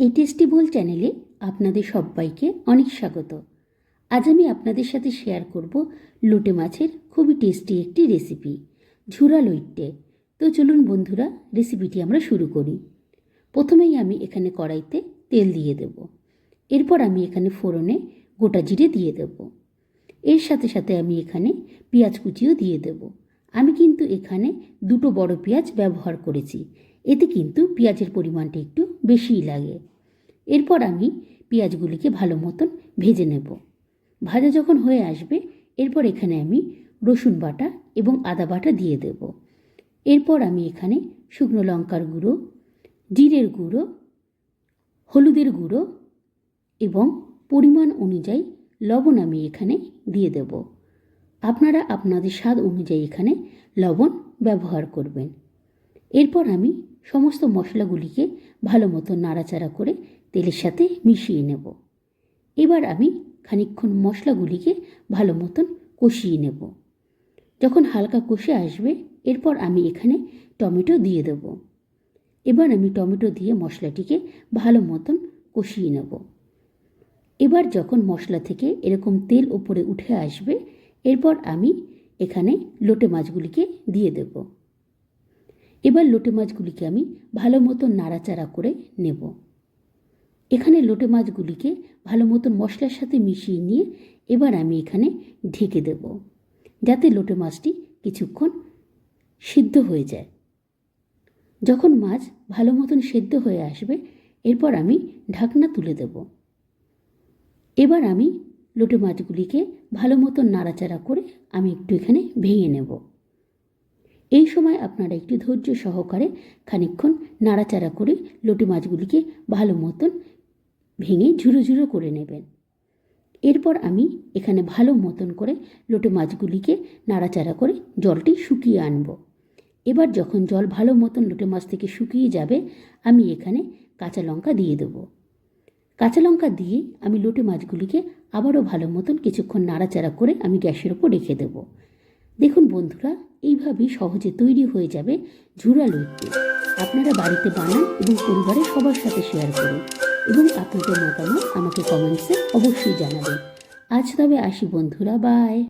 এই বোল চ্যানেলে আপনাদের সবাইকে অনেক স্বাগত। আজ আমি আপনাদের সাথে শেয়ার করব লোটে মাছের খুবই টেস্টি একটি রেসিপি, ঝুরা লইট্টে। তো চলুন বন্ধুরা, রেসিপিটি আমরা শুরু করি। প্রথমেই আমি এখানে কড়াইতে তেল দিয়ে দেব। এরপর আমি এখানে ফোড়নে গোটা জিরে দিয়ে দেব। এর সাথে সাথে আমি এখানে পেঁয়াজ কুচিও দিয়ে দেব। আমি কিন্তু এখানে দুটো বড় পেঁয়াজ ব্যবহার করেছি। এতে কিন্তু পেঁয়াজের পরিমাণটা একটু বেশিই লাগে। এরপর আমি পেঁয়াজগুলিকে ভালো মতন ভেজে নেব। ভাজা যখন হয়ে আসবে, এরপর এখানে আমি রসুন বাটা এবং আদা বাটা দিয়ে দেব। এরপর আমি এখানে শুকনো লঙ্কার গুঁড়ো, জিরের গুঁড়ো, হলুদের গুঁড়ো এবং পরিমাণ অনুযায়ী লবণ আমি এখানে দিয়ে দেব। আপনারা আপনাদের স্বাদ অনুযায়ী এখানে লবণ ব্যবহার করবেন। এরপর আমি সমস্ত মশলাগুলিকে ভালো মতো নাড়াচাড়া করে তেলের সাথে মিশিয়ে নেব। এবার আমি খানিকক্ষণ মশলাগুলিকে ভালো মতন কষিয়ে নেব। যখন হালকা কষে আসবে, এরপর আমি এখানে টমেটো দিয়ে দেব। এবার আমি টমেটো দিয়ে মশলাটিকে ভালো মতন কষিয়ে নেব। এবার যখন মশলা থেকে এরকম তেল উপরে উঠে আসবে, এরপর আমি এখানে লোটে মাছগুলিকে দিয়ে দেব। এবার লোটে মাছগুলিকে আমি ভালো মতো নাড়াচাড়া করে নেব। এখানে লোটে মাছগুলিকে ভালো মতন মশলার সাথে মিশিয়ে নিয়ে এবার আমি এখানে ঢেকে দেব, যাতে লোটে মাছটি কিছুক্ষণ সিদ্ধ হয়ে যায়। যখন মাছ ভালো মতন সেদ্ধ হয়ে আসবে, এরপর আমি ঢাকনা তুলে দেব। এবার আমি লোটে মাছগুলিকে ভালো মতন নাড়াচাড়া করে আমি একটু এখানে ভেঙে নেব। এই সময় আপনারা একটু ধৈর্য সহকারে খানিকক্ষণ নাড়াচাড়া করে লোটে মাছগুলিকে ভালো মতন ভেঙে ঝুরো ঝুরো করে নেবেন। এরপর আমি এখানে ভালো মতন করে লোটে মাছগুলিকে নাড়াচাড়া করে জলটি শুকিয়ে আনব। এবার যখন জল ভালো মতন লোটে মাছ থেকে শুকিয়ে যাবে, আমি এখানে কাঁচা লঙ্কা দিয়ে দেব। কাঁচা লঙ্কা দিয়ে আমি লোটে মাছগুলিকে আবারও ভালো মতন কিছুক্ষণ নাড়াচাড়া করে আমি গ্যাসের ওপর রেখে দেব। দেখুন বন্ধুরা, এইভাবেই সহজে তৈরি হয়ে যাবে ঝুরা লুচি আপনারা বাড়িতে বানান এবং পরিবারের সবার সাথে শেয়ার করুন এবং আপনাদের মতামত আমাকে কমেন্টসে অবশ্যই জানাবেন। আজ তবে আসি বন্ধুরা বাই